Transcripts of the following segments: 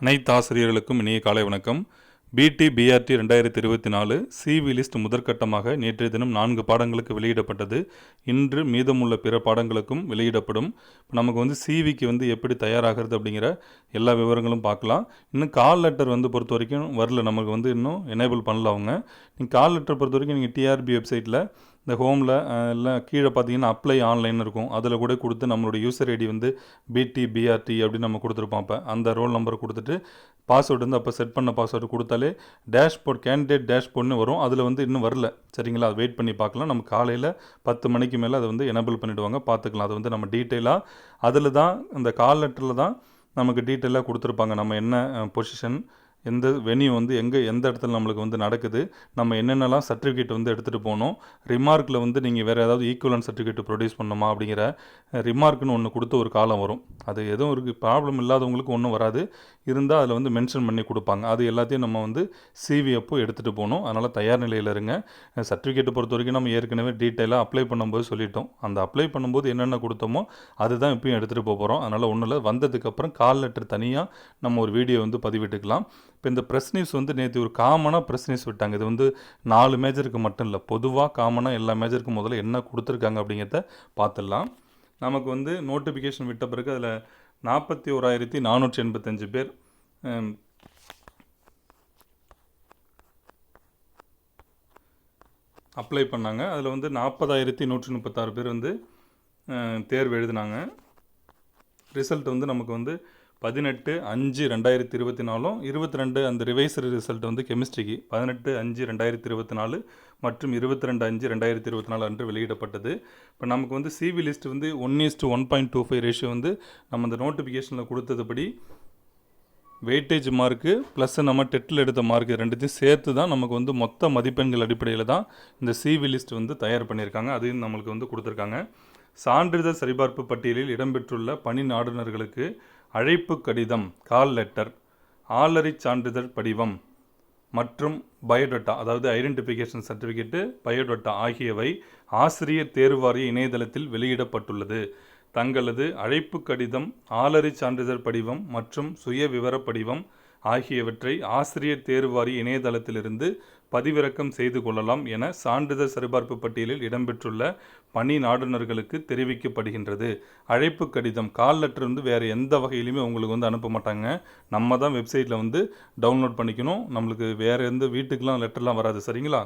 அனைத்து ஆசிரியர்களுக்கும் இனிய காலை வணக்கம். பிடி பிஆர்டி ரெண்டாயிரத்தி இருபத்தி நாலு சிவி லிஸ்ட் முதற்கட்டமாக நேற்றைய தினம் நான்கு பாடங்களுக்கு வெளியிடப்பட்டது. இன்று மீதமுள்ள பிற பாடங்களுக்கும் வெளியிடப்படும். இப்போ நமக்கு வந்து சிவிக்கு வந்து எப்படி தயாராகிறது அப்படிங்கிற எல்லா விவரங்களும் பார்க்கலாம். இன்னும் கால் லெட்டர் வந்து பொறுத்த வரைக்கும் வரல. நமக்கு வந்து இன்னும் எனேபிள் பண்ணல அவங்க. நீங்கள் கால் லெட்டர் பொறுத்த வரைக்கும் நீங்கள் டிஆர்பி வெப்சைட்டில் இந்த ஹோமில் எல்லாம் கீழே பார்த்தீங்கன்னா அப்ளை ஆன்லைன் இருக்கும். அதில் கூட கொடுத்து நம்மளோட யூசர் ஐடி வந்து பிடி பிஆர்டி அப்படின்னு நம்ம கொடுத்துருப்போம் அப்போ. அந்த ரோல் நம்பர் கொடுத்துட்டு பாஸ்வேர்டு வந்து அப்போ செட் பண்ண பாஸ்வேர்டு கொடுத்தாலே டேஷ்போர்ட் கேண்டிடேட் டேஷ்போர்ட்னு வரும். அதில் வந்து இன்னும் வரல. சரிங்களா? அது வெயிட் பண்ணி பார்க்கலாம். நம்ம காலையில் பத்து மணிக்கு மேலே அதை வந்து எனபிள் பண்ணிவிடுவாங்க பார்த்துக்கலாம். அது வந்து நம்ம டீட்டெயிலாக அதில் தான் இந்த கால் லெட்டரில் தான் நமக்கு டீட்டெயிலாக கொடுத்துருப்பாங்க. நம்ம என்ன பொசிஷன் எந்த வெனியூ வந்து எங்கே எந்த இடத்துல நம்மளுக்கு வந்து நடக்குது நம்ம என்னென்னலாம் சர்டிஃபிகேட் வந்து எடுத்துகிட்டு போகணும் ரிமார்க்கில் வந்து நீங்கள் வேறு ஏதாவது ஈக்குவலன் சர்டிஃபிகேட் ப்ரொடியூஸ் பண்ணணுமா அப்படிங்கிற ரிமார்க்குன்னு ஒன்று கொடுத்து ஒரு காலம் வரும். அது எதுவும் இருக்குது ப்ராப்ளம் இல்லாதவங்களுக்கு ஒன்றும் வராது. இருந்தால் அதில் வந்து மென்ஷன் பண்ணி கொடுப்பாங்க. அது எல்லாத்தையும் நம்ம வந்து சிவி அப்போ எடுத்துகிட்டு போகணும். அதனால் தயார் நிலையில் இருங்க. சர்டிஃபிகேட்டை பொறுத்த வரைக்கும் நம்ம ஏற்கனவே டீட்டெயிலாக அப்ளை பண்ணும்போது சொல்லிட்டோம். அந்த அப்ளை பண்ணும்போது என்னென்ன கொடுத்தோமோ அதுதான் இப்பயும் எடுத்துகிட்டு போக போகிறோம் அதனால் ஒன்றும் இல்லை. வந்ததுக்கப்புறம் கால் லெட்டர் தனியாக நம்ம ஒரு வீடியோ வந்து பதிவிட்டுக்கலாம். இப்போ இந்த ப்ரெஸ் நியூஸ் வந்து நேற்று ஒரு காமனாக ப்ரெஸ் நியூஸ் விட்டாங்க. இது வந்து நாலு மேஜருக்கு மட்டும் இல்லை. பொதுவாக காமனாக எல்லா மேஜருக்கும் முதல்ல என்ன கொடுத்துருக்காங்க அப்படிங்கிறத பார்த்துடலாம். நமக்கு வந்து நோட்டிஃபிகேஷன் விட்ட பிறகு அதில் நாற்பத்தி ஓராயிரத்தி நானூற்றி எண்பத்தஞ்சு பேர். அப்ளை பண்ணாங்க. அதில் வந்து நாற்பதாயிரத்தி நூற்றி முப்பத்தாறு பேர் வந்து தேர்வு எழுதினாங்க. ரிசல்ட் வந்து நமக்கு வந்து பதினெட்டு அஞ்சு ரெண்டாயிரத்தி இருபத்தி நாலும் இருபத்தி ரெண்டு அந்த ரிவைசர் ரிசல்ட் வந்து கெமிஸ்ட்ரிக்கு பதினெட்டு அஞ்சு ரெண்டாயிரத்தி இருபத்தி நாலு மற்றும் இருபத்தி ரெண்டு அஞ்சு ரெண்டாயிரத்தி இருபத்தி நாலு அன்று வெளியிடப்பட்டது. இப்போ நமக்கு வந்து சிவி லிஸ்ட் வந்து one is to one point two five ratio வந்து நம்ம அந்த நோட்டிஃபிகேஷனில் கொடுத்ததுபடி வெயிட்டேஜ் மார்க்கு ப்ளஸ் நம்ம டெட்டில் எடுத்த மார்க் ரெண்டுத்தையும் சேர்த்து தான் நமக்கு வந்து மொத்த மதிப்பெண்கள் அடிப்படையில் தான் இந்த சிவி லிஸ்ட் வந்து தயார் பண்ணியிருக்காங்க. அதையும் நம்மளுக்கு வந்து கொடுத்துருக்காங்க. சான்றிதழ் சரிபார்ப்பு பட்டியலில் இடம்பெற்றுள்ள பணி நாடுனர்களுக்கு அழைப்பு கடிதம் கால் லெட்டர் ஆலரி சான்றிதழ் படிவம் மற்றும் பயோடட்டா அதாவது ஐடென்டிஃபிகேஷன் சர்டிஃபிகேட்டு பயோடட்டா ஆகியவை ஆசிரியர் தேர்வாரிய இணையதளத்தில் வெளியிடப்பட்டுள்ளது. தங்களது அழைப்பு கடிதம் ஆலரி சான்றிதழ் படிவம் மற்றும் சுய விவரப் படிவம் ஆகியவற்றை ஆசிரியர் தேர்வாரி இணையதளத்திலிருந்து பதிவிறக்கம் செய்து கொள்ளலாம் என சான்றிதழ் சரிபார்ப்பு பட்டியலில் இடம்பெற்றுள்ள பணி நாடுனர்களுக்கு தெரிவிக்கப்படுகின்றது. அழைப்பு கடிதம் கால் லெட்டர் வந்து வேறு எந்த வகையிலுமே உங்களுக்கு வந்து அனுப்ப மாட்டாங்க. நம்ம தான் வெப்சைட்டில் வந்து டவுன்லோட் பண்ணிக்கணும். நம்மளுக்கு வேறு எந்த வீட்டுக்கெலாம் லெட்டர்லாம் வராது. சரிங்களா?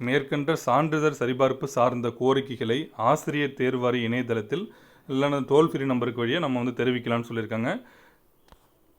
மேற்கண்ட சான்றிதழ் சரிபார்ப்பு சார்ந்த கோரிக்கைகளை ஆசிரியர் தேர்வாரி இணையதளத்தில் இல்லைன்னா டோல் ஃப்ரீ நம்பருக்கு வழியே நம்ம வந்து தெரிவிக்கலாம்னு சொல்லியிருக்காங்க.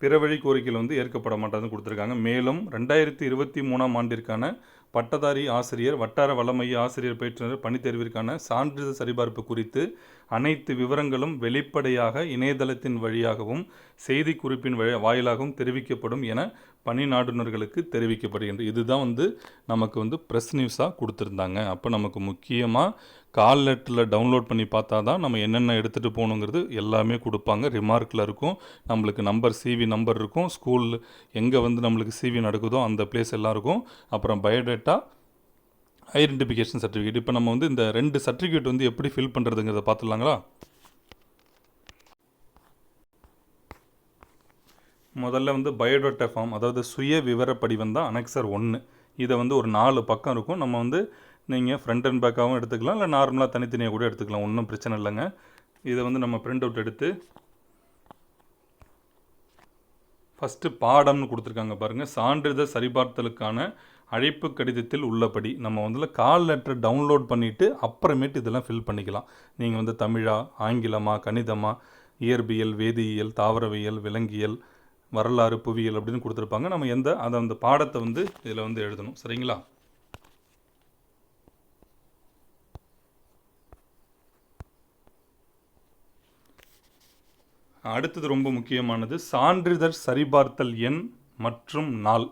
பிற வழி கோரிக்கையில் வந்து ஏற்கப்பட மாட்டாதுன்னு கொடுத்துருக்காங்க. மேலும் ரெண்டாயிரத்தி இருபத்தி மூணாம் ஆண்டிற்கான பட்டதாரி ஆசிரியர் வட்டார வளமைய ஆசிரியர் பயிற்றுனர் பணித்தேர்விற்கான சான்றிதழ் சரிபார்ப்பு குறித்து அனைத்து விவரங்களும் வெளிப்படையாக இணையதளத்தின் வழியாகவும் செய்திக்குறிப்பின் வழி வாயிலாகவும் தெரிவிக்கப்படும் என பணி நாடுனர்களுக்கு தெரிவிக்கப்படுகின்றது இதுதான் வந்து நமக்கு வந்து ப்ரெஸ் நியூஸாக கொடுத்துருந்தாங்க. அப்போ நமக்கு முக்கியமாக கால் லெட்டரில் டவுன்லோட் பண்ணி பார்த்தா தான் நம்ம என்னென்ன எடுத்துகிட்டு போகணுங்கிறது எல்லாமே கொடுப்பாங்க. ரிமார்க்கில் இருக்கும். நம்மளுக்கு நம்பர் சிவி நம்பர் இருக்கும். ஸ்கூல் எங்கே வந்து நம்மளுக்கு சிவி நடக்குதோ அந்த பிளேஸ் எல்லாம் இருக்கும். அப்புறம் பயோடேட்டா ஐடென்டிஃபிகேஷன் சர்டிஃபிகேட் இப்போ நம்ம வந்து இந்த ரெண்டு சர்டிஃபிகேட் வந்து எப்படி ஃபில் பண்ணுறதுங்கிறத பார்த்துலாங்களா முதல்ல வந்து பயோடோட்டா ஃபார்ம் அதாவது சுய விவரப்படிவம் தான் அனெக்சர் ஒன்று இதை வந்து ஒரு நாலு பக்கம் இருக்கும். நம்ம வந்து நீங்கள் ஃப்ரண்ட் அண்ட் பேக்காகவும் எடுத்துக்கலாம். இல்லை நார்மலாக தனித்தனியாக கூட எடுத்துக்கலாம். ஒன்றும் பிரச்சனை இல்லைங்க. இதை வந்து நம்ம பிரிண்ட் அவுட் எடுத்து ஃபஸ்ட்டு பாடம்னு கொடுத்துருக்காங்க பாருங்கள் சான்றிதழ் சரிபார்த்தலுக்கான அழைப்பு கடிதத்தில் உள்ளபடி நம்ம வந்து கால் லெட்டர் டவுன்லோட் பண்ணிவிட்டு அப்புறமேட்டு இதெல்லாம் ஃபில் பண்ணிக்கலாம். நீங்கள் வந்து தமிழா ஆங்கிலமாக கணிதமாக இயற்பியல் வேதியியல் தாவரவியல் விலங்கியல் வரலாறு புவியியல் அப்படின்னு கொடுத்துருப்பாங்க. நம்ம எந்த அதை அந்த பாடத்தை வந்து இதில் வந்து எழுதணும். சரிங்களா? அடுத்தது ரொம்ப முக்கியமானது சான்றிதழ் சரிபார்த்தல் எண் மற்றும் நாள்.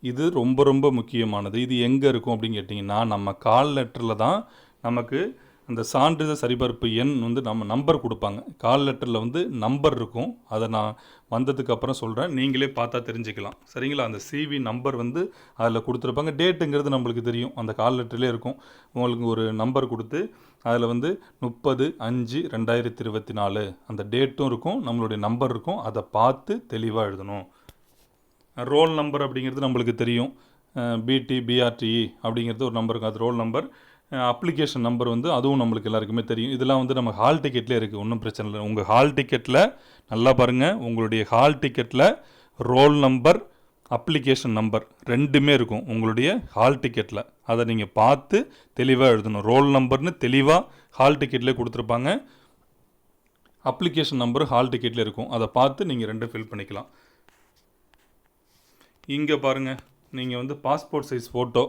இது ரொம்ப ரொம்ப முக்கியமானது. இது எங்கே இருக்கும் அப்படின்னு கேட்டிங்கன்னா நம்ம கால் லெட்டரில் தான் நமக்கு அந்த சான்றிதழ் சரிபார்ப்பு எண் வந்து நம்ம நம்பர் கொடுப்பாங்க. கால் லெட்டரில் வந்து நம்பர் இருக்கும். அதை நான் வந்ததுக்கப்புறம் சொல்கிறேன் நீங்களே பார்த்தா தெரிஞ்சுக்கலாம். சரிங்களா? அந்த சிவி நம்பர் வந்து அதில் கொடுத்துருப்பாங்க. டேட்டுங்கிறது நம்மளுக்கு தெரியும். அந்த கால் லெட்டர்லேயே இருக்கும். உங்களுக்கு ஒரு நம்பர் கொடுத்து அதில் வந்து முப்பது அஞ்சு ரெண்டாயிரத்தி இருபத்தி நாலு. அந்த டேட்டும் இருக்கும். நம்மளுடைய நம்பர் இருக்கும். அதை பார்த்து தெளிவாக எழுதணும். ரோல் நம்பர் அப்படிங்கிறது நம்மளுக்கு தெரியும். பிடி பிஆர்டிஇ அப்படிங்கிறது ஒரு நம்பர் இருக்கும். அது ரோல் நம்பர் அப்ளிகேஷன் நம்பர் வந்து அதுவும் நம்மளுக்கு எல்லாருக்குமே தெரியும். இதெல்லாம் வந்து நம்ம ஹால் டிக்கெட்லேயே இருக்குது ஒன்றும் பிரச்சனை இல்லை. உங்கள் ஹால் டிக்கெட்டில் நல்லா பாருங்கள் உங்களுடைய ஹால் டிக்கெட்டில் ரோல் நம்பர் அப்ளிகேஷன் நம்பர் ரெண்டுமே இருக்கும் உங்களுடைய ஹால் டிக்கெட்டில் அதை நீங்கள் பார்த்து தெளிவாக எழுதணும். ரோல் நம்பர்னு தெளிவாக ஹால் டிக்கெட்லேயே கொடுத்துருப்பாங்க. அப்ளிகேஷன் நம்பர் ஹால் டிக்கெட்டில் இருக்கும். அதை பார்த்து நீங்கள் ரெண்டும் ஃபில் பண்ணிக்கலாம். இங்கே பாருங்கள் நீங்கள் வந்து பாஸ்போர்ட் சைஸ் ஃபோட்டோ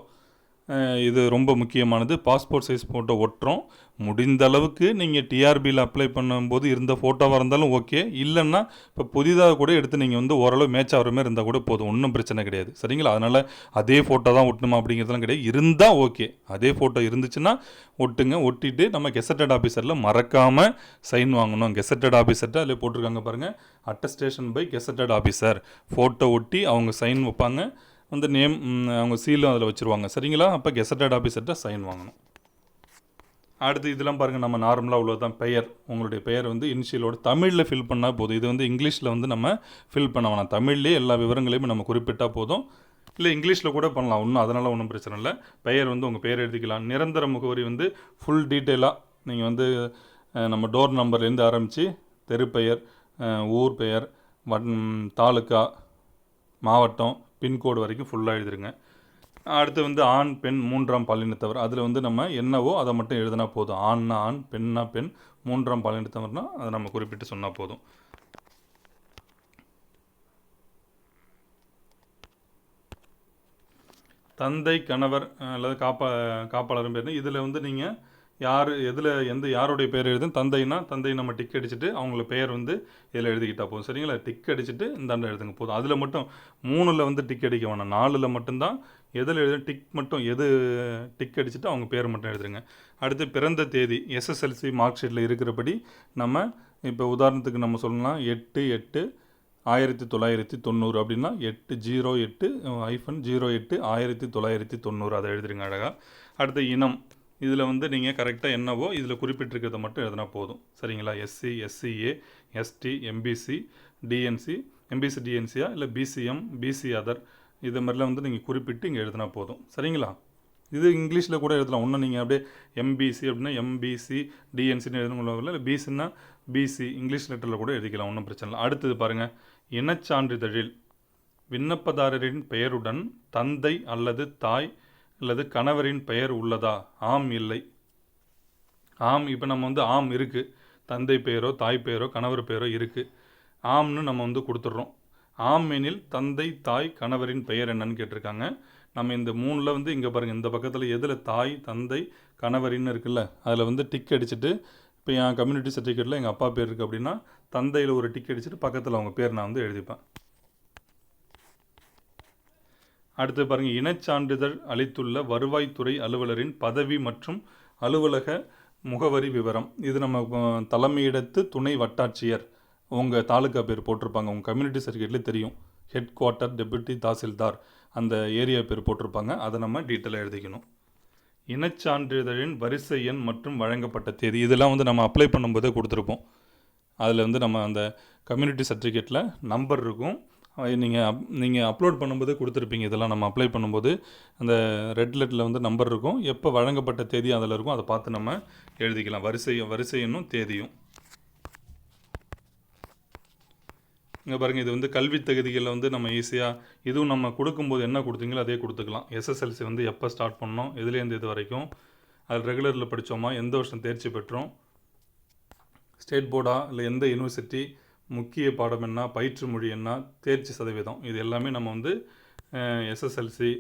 இது ரொம்ப முக்கியமானது. பாஸ்போர்ட் சைஸ் ஃபோட்டோ ஒட்டுறோம். முடிந்த அளவுக்கு நீங்கள் டிஆர்பியில் அப்ளை பண்ணும்போது இருந்த ஃபோட்டோவாக இருந்தாலும் ஓகே இல்லைன்னா இப்போ புதிதாக கூட எடுத்து நீங்கள் வந்து ஓரளவு மேட்ச் ஆகிற மாதிரி இருந்தால் கூட போதும். ஒன்றும் பிரச்சனை கிடையாது. சரிங்களா? அதனால் அதே ஃபோட்டோ தான் ஒட்டணுமா அப்படிங்கிறதுலாம் கிடையாது. இருந்தால் ஓகே அதே ஃபோட்டோ இருந்துச்சுன்னா ஒட்டுங்க. ஒட்டிட்டு நம்ம கெசட்டட் ஆஃபீஸரில் மறக்காமல் சைன் வாங்கணும். கெசட்டட் ஆஃபீஸர்கிட்ட அதில் போட்டிருக்காங்க பாருங்கள் attestation by gazetted officer photo ஒட்டி அவங்க சைன் வைப்பாங்க. வந்து நேம் அவங்க சீலும் அதில் வச்சுருவாங்க. சரிங்களா? அப்போ கெசட்டட் ஆஃபீஸர்கிட்ட சைன் வாங்கணும். அடுத்து இதெல்லாம் பாருங்கள் நம்ம நார்மலாக உள்ளது தான் பெயர். உங்களுடைய பெயர் வந்து இனிஷியலோட தமிழில் ஃபில் பண்ணால் போதும். இது வந்து இங்கிலீஷில் வந்து நம்ம ஃபில் பண்ண வேணாம். தமிழ்லேயே எல்லா விவரங்களையும் நம்ம குறிப்பிட்டால் போதும். இல்லை இங்கிலீஷில் கூட பண்ணலாம். ஒன்றும் அதனால் ஒன்றும் பிரச்சனை இல்லை. பெயர் வந்து உங்கள் பெயர் எழுதிக்கலாம். நிரந்தர முகவரி வந்து ஃபுல் டீட்டெயிலாக நீங்கள் வந்து நம்ம டோர் நம்பர்லேருந்து ஆரம்பித்து தெரு பெயர் ஊர் பெயர் வட் தாலுக்கா மாவட்டம் பின்கோடு வரைக்கும் ஃபுல்லாக எழுதிருங்க. அடுத்து வந்து ஆண் பெண் மூன்றாம் பாலினத்தவர் அதில் வந்து நம்ம என்னவோ அதை மட்டும் எழுதினா போதும். ஆண்னா ஆண் பெண்ணா பெண் மூன்றாம் பாலினத்தவர்னா அதை நம்ம குறிப்பிட்டு சொன்னால் போதும். தந்தை கணவர் அல்லது காப்பா காப்பாளரும் பேர் இதில் வந்து நீங்கள் யார் எதில் எந்த யாருடைய பேர் எழுதும் தந்தைனா தந்தை நம்ம டிக் அடிச்சுட்டு அவங்கள பெயர் வந்து இதில் எழுதிக்கிட்டா போதும். சரிங்களா? டிக் அடிச்சுட்டு இந்தாண்ட எழுதுங்க. போதும். அதில் மட்டும் மூணில் வந்து டிக் அடிக்க வேணாம். நாலில் மட்டும்தான் எதில் எழுதும் டிக் மட்டும் எது டிக் அடிச்சுட்டு அவங்க பேர் மட்டும் எழுதுங்க. அடுத்து பிறந்த தேதி எஸ்எஸ்எல்சி மார்க் ஷீட்டில் இருக்கிறபடி நம்ம இப்போ உதாரணத்துக்கு நம்ம சொல்லலாம். எட்டு எட்டு ஆயிரத்தி தொள்ளாயிரத்தி தொண்ணூறு அப்படின்னா எட்டு ஜீரோ எட்டு ஐஃபன் ஜீரோ எட்டு ஆயிரத்தி தொள்ளாயிரத்தி தொண்ணூறு. அதை எழுதுறீங்க அழகாக அடுத்து இனம். இதில் வந்து நீங்கள் கரெக்டாக என்னவோ இதில் குறிப்பிட்டிருக்கிறத மட்டும் எழுதினா போதும். சரிங்களா? SC SCA ST MBC DNC MBC டிஎன்சியா இல்லை பிசிஎம் பிசி அதர் இது மாதிரிலாம் வந்து நீங்கள் குறிப்பிட்டு இங்கே எழுதினா போதும். சரிங்களா? இது இங்கிலீஷில் கூட எழுதலாம். ஒன்றும் நீங்கள் அப்படியே எம்பிசி அப்படின்னா எம்பிசி டிஎன்சின்னு எழுதணும் இல்லை பிசின்னா பிசி இங்கிலீஷ் லெட்டரில் கூட எழுதிக்கலாம். ஒன்றும் பிரச்சனை இல்லை. அடுத்தது பாருங்கள் இனச்சான்றிதழில் விண்ணப்பதாரரின் பெயருடன் தந்தை அல்லது தாய் அல்லது கணவரின் பெயர் உள்ளதா? ஆம் இல்லை. ஆம் இப்போ நம்ம வந்து ஆம் இருக்குது தந்தை பெயரோ தாய் பெயரோ கணவர் பெயரோ இருக்குது ஆம்னு நம்ம வந்து கொடுத்துட்றோம். ஆம் எனில் தந்தை தாய் கணவரின் பெயர் என்னன்னு கேட்டிருக்காங்க. நம்ம இந்த மூணில் வந்து இங்கே பாருங்கள் இந்த பக்கத்தில் எதில் தாய் தந்தை கணவரின்னு இருக்குல்ல அதில் வந்து டிக் அடிச்சுட்டு இப்போ என் கம்யூனிட்டி சர்டிஃபிகேட்டில் எங்கள் அப்பா பேர் இருக்குது அப்படின்னா தந்தையில் ஒரு டிக் அடிச்சுட்டு பக்கத்தில் அவங்க பேர் நான் வந்து எழுதிப்பேன். அடுத்து பாருங்கள் இனச்சான்றிதழ் அளித்துள்ள வருவாய்த்துறை அலுவலரின் பதவி மற்றும் அலுவலக முகவரி விவரம். இது நம்ம தலைமையிடத்து துணை வட்டாட்சியர் உங்கள் தாலுக்கா பேர் போட்டிருப்பாங்க உங்கள் கம்யூனிட்டி சர்க்கியூட்லேயே தெரியும். ஹெட் குவார்ட்டர் டெபுட்டி தாசில்தார் அந்த ஏரியா பேர் போட்டிருப்பாங்க அதை நம்ம டீட்டெயிலாக எழுதிக்கணும். இனச்சான்றிதழின் வரிசை எண் மற்றும் வழங்கப்பட்ட தேதி இதெல்லாம் வந்து நம்ம அப்ளை பண்ணும்போதே கொடுத்துருப்போம். அதில் வந்து நம்ம அந்த கம்யூனிட்டி சர்டிஃபிகேட்டில் நம்பர் இருக்கும். நீங்கள் அப் நீங்கள் அப்லோட் பண்ணும்போது கொடுத்துருப்பீங்க. இதெல்லாம் நம்ம அப்ளை பண்ணும்போது அந்த ரெட் லெட்டில் வந்து நம்பர் இருக்கும். எப்போ வழங்கப்பட்ட தேதி அதில் இருக்கும். அதை பார்த்து நம்ம எழுதிக்கலாம். வரிசையும் வரிசையினும் தேதியும். இங்கே பாருங்கள் இது வந்து கல்வி தகுதிகளில் வந்து நம்ம ஈஸியாக இதுவும் நம்ம கொடுக்கும்போது என்ன கொடுத்தீங்களோ அதே கொடுத்துக்கலாம். எஸ்எஸ்எல்சி வந்து எப்போ ஸ்டார்ட் பண்ணோம் எதுலேருந்து இது வரைக்கும்? அது ரெகுலரில் படித்தோமா எந்த வருஷம் தேர்ச்சி பெற்றோம்? ஸ்டேட் போர்டா இல்லை எந்த யூனிவர்சிட்டி முக்கிய பாடம் என்ன பயிற்று மொழி என்ன தேர்ச்சி சதவீதம். இது எல்லாமே நம்ம வந்து SSLC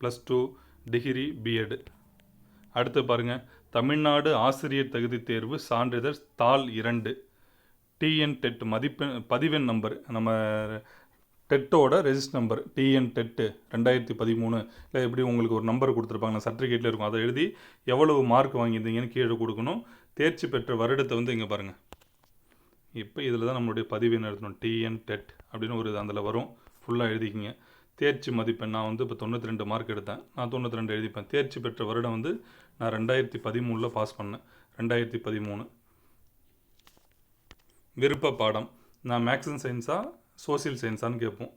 plus two degree BEd அடுத்து பாருங்கள் தமிழ்நாடு ஆசிரியர் தகுதி தேர்வு சான்றிதழ் தாள் இரண்டு. டிஎன் டெட் மதிப்பெண் பதிவெண் நம்பர். நம்ம டெட்டோட ரெஜிஸ்டர் நம்பர் டிஎன் டெட்டு ரெண்டாயிரத்தி பதிமூணு. இல்லை எப்படி உங்களுக்கு ஒரு நம்பர் கொடுத்துருப்பாங்க சர்டிஃபிகேட்டில் இருக்கும். அதை எழுதி எவ்வளவு மார்க் வாங்கியிருந்தீங்கன்னு கீழே கொடுக்கணும். தேர்ச்சி பெற்ற வருடத்தை வந்து இங்கே பாருங்கள் இப்போ இதில் தான் நம்மளுடைய பதிவு நடத்தணும். டிஎன் டெட் அப்படின்னு ஒரு அதில் வரும். ஃபுல்லாக எழுதிக்கிங்க. தேர்ச்சி மதிப்பெண் நான் வந்து இப்போ தொண்ணூற்றி ரெண்டு மார்க் எடுத்தேன். நான் தொண்ணூற்றி ரெண்டு எழுதிப்பேன். தேர்ச்சி பெற்ற வருடம் வந்து நான் ரெண்டாயிரத்தி பதிமூணில் பாஸ் பண்ணேன். ரெண்டாயிரத்தி பதிமூணு. விருப்ப பாடம். நான் மேக்ஸ் அண்ட் சயின்ஸா சோசியல் சயின்ஸான்னு கேட்போம்.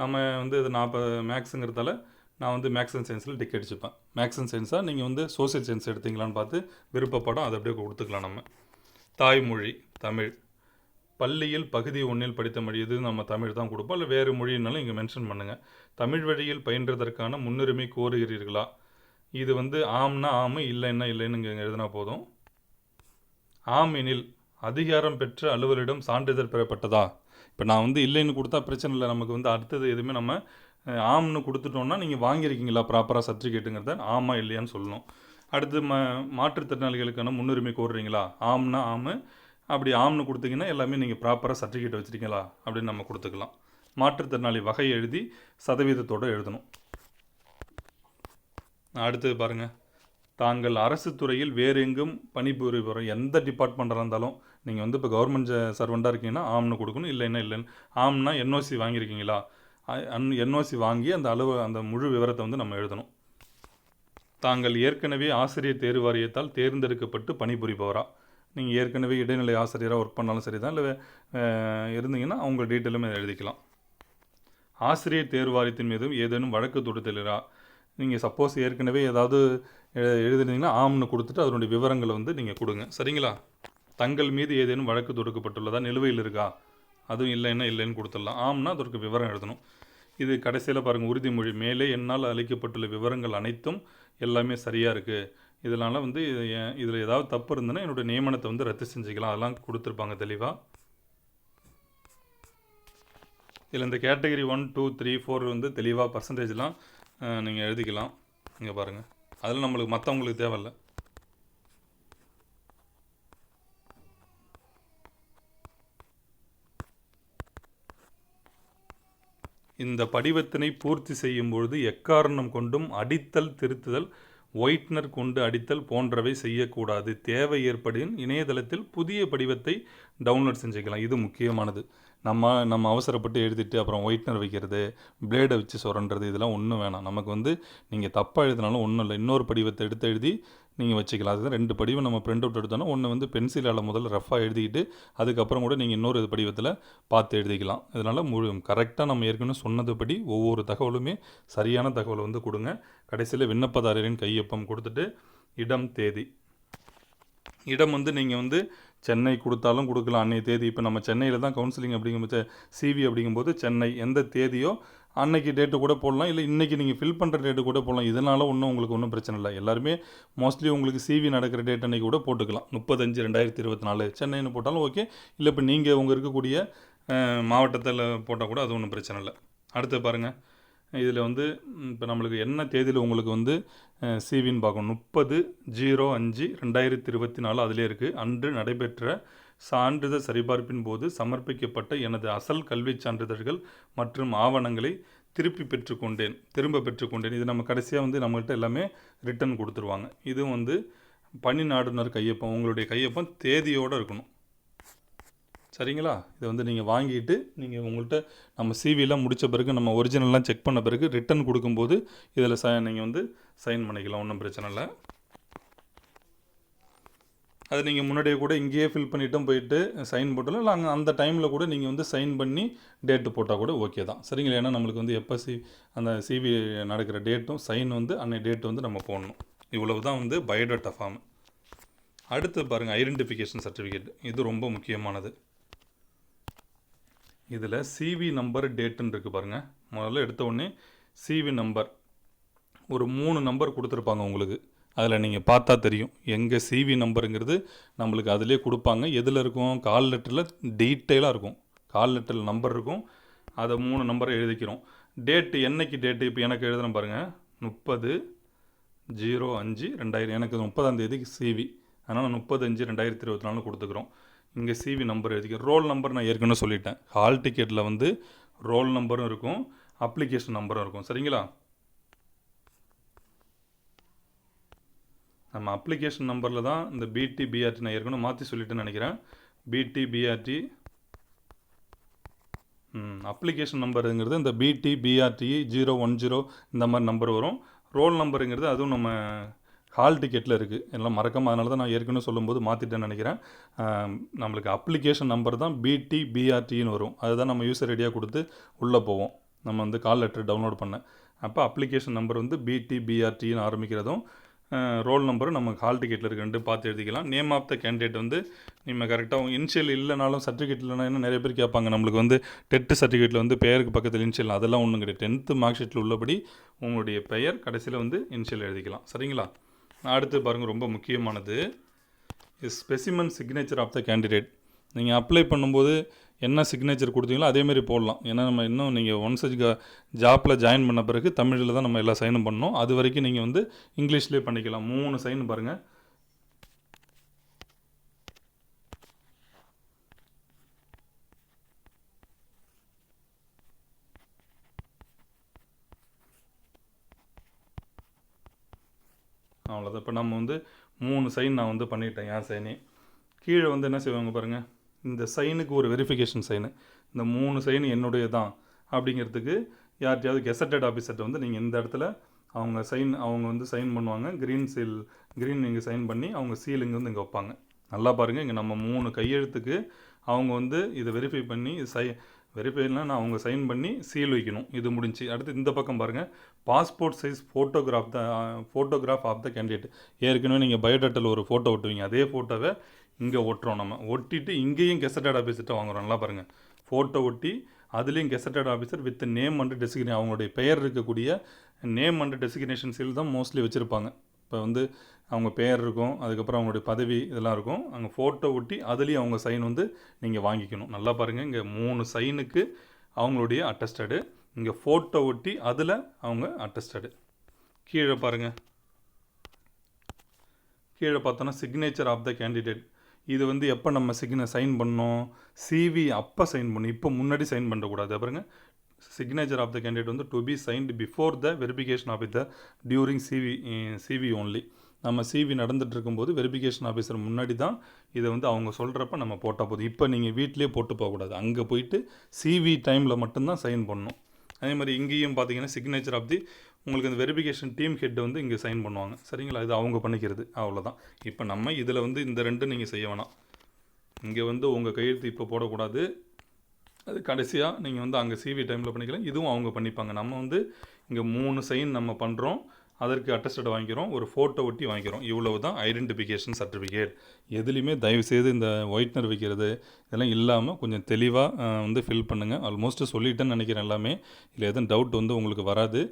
நம்ம வந்து இது நான் இப்போ மேக்ஸுங்கிறதால நான் வந்து மேக்ஸ் அண்ட் சயின்ஸில் டிக் அடிச்சுப்பேன். மேக்ஸ் அண்ட் சயின்ஸாக நீங்கள் வந்து சோசியல் சயின்ஸ் எடுத்தீங்களான்னு பார்த்து விருப்பப்படம் அதை அப்படியே கொடுத்துக்கலாம் நம்ம. தாய்மொழி தமிழ். பள்ளியில் பகுதி ஒன்றில் படித்த மொழி எது? நம்ம தமிழ் தான் கொடுப்போம். இல்லை வேறு மொழினாலும் இங்கே மென்ஷன் பண்ணுங்கள் தமிழ் வழியில் பயின்றதற்கான முன்னுரிமை கோருகிறீர்களா? இது வந்து ஆம்னா ஆம் இல்லைன்னா இல்லைன்னு இங்கே எழுதினா போதும். ஆம் எனில் அதிகாரம் பெற்ற அலுவலிடம் சான்றிதழ் பெறப்பட்டதா? இப்போ நான் வந்து இல்லைன்னு கொடுத்தா பிரச்சனை இல்லை. நமக்கு வந்து அடுத்தது எதுவுமே நம்ம ஆம்னு கொடுத்துட்டோம்னா நீங்கள் வாங்கியிருக்கீங்களா ப்ராப்பராக சர்டிஃபிகேட்டுங்கிறத ஆமா இல்லையான்னு சொல்லணும். அடுத்து ம மாற்றுத்திறனாளிகளுக்கான முன்னுரிமை கோருறீங்களா? ஆம்னா ஆமு. அப்படி ஆம்னு கொடுத்தீங்கன்னா எல்லாமே நீங்கள் ப்ராப்பராக சர்டிஃபிகேட் வச்சுருக்கீங்களா? அப்படின்னு நம்ம கொடுத்துக்கலாம். மாற்றுத்திறனாளி வகை எழுதி சதவீதத்தோடு எழுதணும். அடுத்தது பாருங்கள் தாங்கள் அரசு துறையில் வேறு எங்கும் பணிபுரிபவர் எந்த டிபார்ட்மெண்ட்டாக இருந்தாலும் நீங்கள் வந்து இப்போ கவர்மெண்ட் சர்வெண்ட்டாக இருக்கீங்கன்னா ஆம்னு கொடுக்கணும். இல்லைன்னா இல்லைன்னு. ஆம்னா என்ஓசி வாங்கியிருக்கீங்களா? அன் என்ஓசி வாங்கி அந்த அளவு அந்த முழு விவரத்தை வந்து நம்ம எழுதணும். தாங்கள் ஏற்கனவே ஆசிரியர் தேர்வு வாரியத்தால் தேர்ந்தெடுக்கப்பட்டு பணிபுரிபவரா? நீங்கள் ஏற்கனவே இடைநிலை ஆசிரியராக ஒர்க் பண்ணாலும் சரி தான் இல்லை இருந்தீங்கன்னா அவங்க டீட்டெயிலுமே எழுதிக்கலாம். ஆசிரியர் தேர்வு வாரியத்தின் மீதும் ஏதேனும் வழக்கு தொடுத்தலா நீங்கள் சப்போஸ் ஏற்கனவே ஏதாவது எ- எழுதிருந்தீங்கன்னா ஆம்னு கொடுத்துட்டு அதனுடைய விவரங்களை வந்து நீங்கள் கொடுங்க. சரிங்களா? தங்கள் மீது ஏதேனும் வழக்கு தொடுக்கப்பட்டுள்ளதா? நிலுவையில் இருக்கா? அதுவும் இல்லைன்னா இல்லைன்னு கொடுத்துடலாம். ஆம்னா அதற்கு விவரம் எழுதணும். இது கடைசியில் பாருங்கள் உறுதிமொழி மேலே என்னால் அளிக்கப்பட்டுள்ள விவரங்கள் அனைத்தும் எல்லாமே சரியாக இருக்குது இதனால் வந்து இதில் ஏதாவது தப்பு இருந்ததுன்னா என்னோட நியமனத்தை வந்து ரத்து செஞ்சுக்கலாம். அதெல்லாம் கொடுத்துருப்பாங்க தெளிவாக இதில் இந்த category one two three four வந்து தெளிவாக பர்சன்டேஜ்லாம் நீங்கள் எழுதிக்கலாம். இங்கே பாருங்கள் அதில் நம்மளுக்கு மற்றவங்களுக்கு தேவையில்ல. இந்த படிவத்தினை பூர்த்தி செய்யும் பொழுது எக்காரணம் கொண்டும் அடித்தல் திருத்துதல் ஒயிட்னர் கொண்டு அடித்தல் போன்றவை செய்யக்கூடாது. தேவை ஏற்படின் இணையதளத்தில் புதிய படிவத்தை டவுன்லோட் செஞ்சுக்கலாம். இது முக்கியமானது. நம்ம நம்ம அவசரப்பட்டு எழுதிட்டு அப்புறம் ஒயிட்னர் வைக்கிறது பிளேடை வச்சு சுரண்டுறது இதெல்லாம் ஒன்றும் வேணாம். நமக்கு வந்து நீங்கள் தப்பாக எழுதினாலும் ஒன்றும் இல்லை. இன்னொரு படிவத்தை எடுத்து எழுதி நீங்கள் வச்சுக்கலாம். அதுதான் ரெண்டு படிவம் நம்ம பிரிண்ட் அவுட் எடுத்தோன்னா ஒன்று வந்து பென்சிலால் முதல்ல ரஃபாக எழுதிக்கிட்டு அதுக்கப்புறம் கூட நீங்கள் இன்னொரு இது படிவத்தில் பார்த்து எழுதிக்கலாம். இதனால் முழு கரெக்டாக நம்ம ஏற்கனவே சொன்னதுபடி ஒவ்வொரு தகவலுமே சரியான தகவலை வந்து கொடுங்க. கடைசியில் விண்ணப்பதாரரின் கையொப்பம் கொடுத்துட்டு இடம் தேதி. இடம் வந்து நீங்கள் வந்து சென்னை கொடுத்தாலும் கொடுக்கலாம். அன்னைய தேதி. இப்போ நம்ம சென்னையில் தான் கவுன்சிலிங் அப்படிங்கும்போது சிவி அப்படிங்கும்போது சென்னை எந்த தேதியோ அன்னைக்கு டேட்டு கூட போடலாம். இல்லை இன்றைக்கி நீங்கள் ஃபில் பண்ணுற டேட்டு கூட போடலாம். இதனால் ஒன்றும் உங்களுக்கு ஒன்றும் பிரச்சனை இல்லை. எல்லாருமே மோஸ்ட்லி உங்களுக்கு சிவி நடக்கிற டேட் அன்னைக்கு கூட போட்டுக்கலாம். முப்பத்தஞ்சு ரெண்டாயிரத்தி இருபத்தி நாலு சென்னைன்னு போட்டாலும் ஓகே இல்லை இப்போ நீங்கள் உங்கள் இருக்கக்கூடிய மாவட்டத்தில் போட்டால் கூட அது ஒன்றும் பிரச்சனை இல்லை. அடுத்து பாருங்கள் இதில் வந்து இப்போ நம்மளுக்கு என்ன தேதியில் உங்களுக்கு வந்து சிவின்னு பார்க்கணும். முப்பது ஜீரோ அஞ்சு ரெண்டாயிரத்தி இருபத்தி நாலு அதிலே இருக்குது அன்று நடைபெற்ற சான்றிதழ் சரிபார்ப்பின் போது சமர்ப்பிக்கப்பட்ட எனது அசல் கல்விச் சான்றிதழ்கள் மற்றும் ஆவணங்களை திருப்பி பெற்றுக்கொண்டேன் திரும்ப பெற்றுக்கொண்டேன் இது நம்ம கடைசியாக வந்து நம்மகிட்ட எல்லாமே ரிட்டர்ன் கொடுத்துருவாங்க. இதுவும் வந்து பணி நாடுனர் கையொப்பம் உங்களுடைய கையொப்பம் தேதியோடு இருக்கணும். சரிங்களா? இதை வந்து நீங்கள் வாங்கிட்டு நீங்கள் உங்கள்கிட்ட நம்ம சிவிலாம் முடித்த பிறகு நம்ம ஒரிஜினல்லாம் செக் பண்ண பிறகு ரிட்டர்ன் கொடுக்கும்போது இதில் ச நீங்கள் வந்து சைன் பண்ணிக்கலாம். ஒன்றும் பிரச்சனை இல்லை. அது நீங்கள் முன்னாடியே கூட இங்கேயே ஃபில் பண்ணிட்டும் போயிட்டு சைன் போட்டாலும் இல்லை அங்கே அந்த டைமில் கூட நீங்கள் வந்து சைன் பண்ணி டேட்டு போட்டால் கூட ஓகே தான். சரிங்களா? ஏன்னா நம்மளுக்கு வந்து எப்போ சி அந்த சிவி நடக்கிற டேட்டும் சைன் வந்து அன்னை டேட்டு வந்து நம்ம போடணும். இவ்வளவு தான் வந்து பயோடேட்டா ஃபார்ம். அடுத்து பாருங்கள் ஐடென்டிஃபிகேஷன் சர்டிஃபிகேட் இது ரொம்ப முக்கியமானது. இதில் சிவி நம்பர் டேட்டுன்னு இருக்குது பாருங்கள் முதல்ல எடுத்த உடனே சிவி நம்பர் ஒரு மூணு நம்பர் கொடுத்துருப்பாங்க உங்களுக்கு. அதில் நீங்கள் பார்த்தா தெரியும். எங்கே சிவி நம்பருங்கிறது நம்மளுக்கு அதிலே கொடுப்பாங்க. எதில் இருக்கும்? கால் லெட்டரில் டீட்டெயிலாக இருக்கும். கால் லெட்டரில் நம்பர் இருக்கும். அதை மூணு நம்பரை எழுதிக்கிறோம். டேட்டு என்னைக்கு டேட்டு இப்போ எனக்கு எழுதுறேன் பாருங்கள் முப்பது ஜீரோ அஞ்சு ரெண்டாயிரம். எனக்கு முப்பதாம் தேதிக்கு சிவி அதனால் முப்பது அஞ்சு ரெண்டாயிரத்தி இருபத்தி நாலு கொடுத்துக்கிறோம். இங்கே சிவி நம்பர் எழுதிக்க ரோல் நம்பர் நான் ஏற்கனவே சொல்லிட்டேன். ஹால் டிக்கெட்டில் வந்து ரோல் நம்பரும் இருக்கும் அப்ளிகேஷன் நம்பரும் இருக்கும். சரிங்களா? நம்ம அப்ளிகேஷன் நம்பரில் தான் இந்த பிடி பிஆர்டி நான் ஏற்கனவே மாற்றி சொல்லிட்டேன்னு நினைக்கிறேன். பிடி பிஆர்டி அப்ளிகேஷன் நம்பருங்கிறது இந்த பிடி பிஆர்டி ஜீரோ ஒன் ஜீரோ இந்த மாதிரி நம்பர் வரும். ரோல் நம்பருங்கிறது அதுவும் நம்ம ஹால் டிக்கெட்டில் இருக்குது எல்லாம் மறக்காமல் அதனால தான் நான் ஏற்கனவே சொல்லும்போது மாற்றிட்டேன்னு நினைக்கிறேன். நம்மளுக்கு அப்ளிகேஷன் நம்பர் தான் பிடி பிஆர்டின்னு வரும். அதுதான் நம்ம யூசர் ஐடியாக கொடுத்து உள்ளே போவோம். நம்ம வந்து கால் லெட்டர் டவுன்லோட் பண்ண. அப்போ அப்ளிகேஷன் நம்பர் வந்து பிடி பிஆர்டின்னு ஆரம்பிக்கிறதும் ரோல் நம்பரும் நம்ம ஹால் டிக்கெட்டில் இருக்கு. ரெண்டு பார்த்து எழுதிக்கலாம். நேம் ஆஃப் த கேண்டிடேட் வந்து நம்ம கரெக்டாக இனிஷியல் இல்லைனாலும் சர்டிஃபிகேட் இல்லைனா என்ன நிறைய பேர் கேட்பாங்க. நம்மளுக்கு வந்து டெட்டு சர்டிஃபிகேட்டில் வந்து பெயருக்கு பக்கத்தில் இனிஷியல் அதெல்லாம் ஒன்றும் கிடையாது. டென்த்து மார்க் ஷீட்டில் உள்ளபடி உங்களுடைய பெயர் கடைசியில் வந்து இனிஷியல் எழுதிக்கலாம். சரிங்களா? அடுத்து பாருங்கள் ரொம்ப முக்கியமானது. Specimen signature of the candidate நீங்கள் அப்ளை பண்ணும்போது என்ன சிக்னேச்சர் கொடுத்தீங்களோ அதேமாரி போடலாம். ஏன்னா நம்ம இன்னும் நீங்கள் ஒன்ஸ் ஜாப்பில் ஜாயின் பண்ண பிறகு தமிழில் தான் நம்ம எல்லா சைனும் பண்ணோம் அது வரைக்கும் நீங்கள் வந்து இங்கிலீஷ்லேயே பண்ணிக்கலாம். மூணு சைன் பாருங்கள் அவ்வளோதான் இப்போ நம்ம வந்து மூணு சைன் நான் வந்து பண்ணிட்டேன் என் சைனே கீழே வந்து என்ன செய்வாங்க பாருங்கள் இந்த சைனுக்கு ஒரு வெரிஃபிகேஷன் சைனு இந்த மூணு சைன் என்னுடைய தான் அப்படிங்கிறதுக்கு யார்கிட்டயாவது கெசட்டட் ஆஃபீஸர்கிட்ட வந்து நீங்கள் இந்த இடத்துல அவங்க சைன் அவங்க வந்து சைன் பண்ணுவாங்க. க்ரீன் சீல் க்ரீன் இங்கே சைன் பண்ணி அவங்க சீல் இங்கே வந்து இங்கே வைப்பாங்க. நல்லா பாருங்கள் இங்கே நம்ம மூணு கையெழுத்துக்கு அவங்க வந்து இதை வெரிஃபை பண்ணி சை வெரிஃபைனா நான் அவங்க சைன் பண்ணி சீல் வைக்கணும். இது முடிஞ்சு. அடுத்து இந்த பக்கம் பாருங்கள் passport size photograph the photograph of the candidate ஏற்கனவே நீங்கள் பயோடேட்டில் ஒரு ஃபோட்டோ ஒட்டுவீங்க. அதே ஃபோட்டோவை இங்கே ஒட்டுறோம் நம்ம. ஒட்டிட்டு இங்கேயும் கெசட்டட் ஆஃபீஸர்கிட்ட வாங்குறோம். நல்லா பாருங்கள் ஃபோட்டோ ஒட்டி அதுலேயும் gazetted officer with name and design அவங்களுடைய பெயர் இருக்கக்கூடிய நேம் அண்ட் டெசிக்னேஷன் சீல் தான் மோஸ்ட்லி வச்சுருப்பாங்க. இப்போ வந்து அவங்க பேர் இருக்கும் அதுக்கப்புறம் அவங்களுடைய பதவி இதெல்லாம் இருக்கும். அங்கே ஃபோட்டோ ஒட்டி அதுலேயும் அவங்க சைன் வந்து நீங்கள் வாங்கிக்கணும். நல்லா பாருங்கள் இங்கே மூணு சைனுக்கு அவங்களுடைய அட்டஸ்டடு இங்கே ஃபோட்டோ ஒட்டி அதில் அவங்க அட்டஸ்டடு கீழே பாருங்கள் கீழே பார்த்தோன்னா சிக்னேச்சர் ஆஃப் த கேண்டிடேட் இது வந்து எப்போ நம்ம சிக்ன சைன் பண்ணோம்? சிவி அப்போ சைன் பண்ணணும் இப்போ முன்னாடி சைன் பண்ணக்கூடாது. பாருங்க. சிக்னேச்சர் ஆஃப் த கேண்டிடேட் வந்து to be signed before the verification of the during CV CV only நம்ம சிவி நடந்துகிட்டு இருக்கும்போது வெரிஃபிகேஷன் ஆஃபீஸர் முன்னாடி தான் இதை வந்து அவங்க சொல்கிறப்ப நம்ம போட்டால் போதும். இப்போ நீங்கள் வீட்டிலேயே போட்டு போகக்கூடாது. அங்கே போயிட்டு சிவி டைமில் மட்டும்தான் சைன் பண்ணணும். அதே மாதிரி இங்கேயும் பார்த்தீங்கன்னா சிக்னேச்சர் ஆஃப் தி உங்களுக்கு அந்த வெரிஃபிகேஷன் டீம் ஹெட் வந்து இங்கே சைன் பண்ணுவாங்க. சரிங்களா? இது அவங்க பண்ணிக்கிறது. அவ்வளோதான் இப்போ நம்ம இதில் வந்து இந்த ரெண்டும் நீங்கள் செய்ய வேணாம். இங்கே வந்து உங்கள் கையெழுத்து இப்போ போடக்கூடாது. அது கடைசியாக நீங்கள் வந்து அங்கே சிவி டைமில் பண்ணிக்கலாம். இதுவும் அவங்க பண்ணிப்பாங்க. நம்ம வந்து இங்கே மூணு சைன் நம்ம பண்ணுறோம் அதற்கு அட்டஸ்டட் வாங்கிக்கிறோம் ஒரு ஃபோட்டோ ஒட்டி வாங்கிக்கிறோம். இவ்வளவு தான் ஐடென்டிஃபிகேஷன் சர்டிஃபிகேட் எதுலேயுமே தயவுசெய்து இந்த ஒயிட்னர் வைக்கிறது இதெல்லாம் இல்லாமல் கொஞ்சம் தெளிவாக வந்து ஃபில் பண்ணுங்கள் ஆல்மோஸ்ட் சொல்லிட்டேன்னு நினைக்கிறேன் எல்லாமே. இல்லை எதுவும் டவுட் வந்து உங்களுக்கு வராது.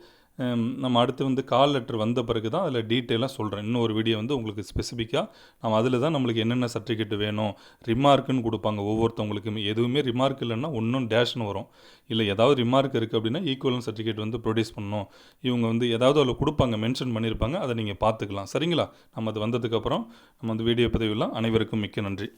நம்ம அடுத்து வந்து கால் லெட்டர் வந்த பிறகு தான் அதில் டீட்டெயிலாக சொல்கிறேன் இன்னும் ஒரு வீடியோ வந்து உங்களுக்கு ஸ்பெசிஃபிக்காக நம்ம அதில் தான் நம்மளுக்கு என்னென்ன சர்டிஃபிகேட் வேணும் ரிமார்க்குன்னு கொடுப்பாங்க ஒவ்வொருத்தவங்களுக்குமே. எதுவுமே ரிமார்க் இல்லைன்னா ஒன்றும் டேஷ்னு வரும். இல்லை ஏதாவது ரிமார்க் இருக்குது அப்படின்னா ஈக்குவலன் சர்டிஃபிகேட் வந்து ப்ரொடியூஸ் பண்ணணும். இவங்க வந்து ஏதாவது அதில் கொடுப்பாங்க மென்ஷன் பண்ணியிருப்பாங்க அதை நீங்கள் பார்த்துக்கலாம். சரிங்களா? நம்ம அது வந்ததுக்கப்புறம் நம்ம வந்து வீடியோ பதிவுலாம் அனைவருக்கும் மிக்க நன்றி.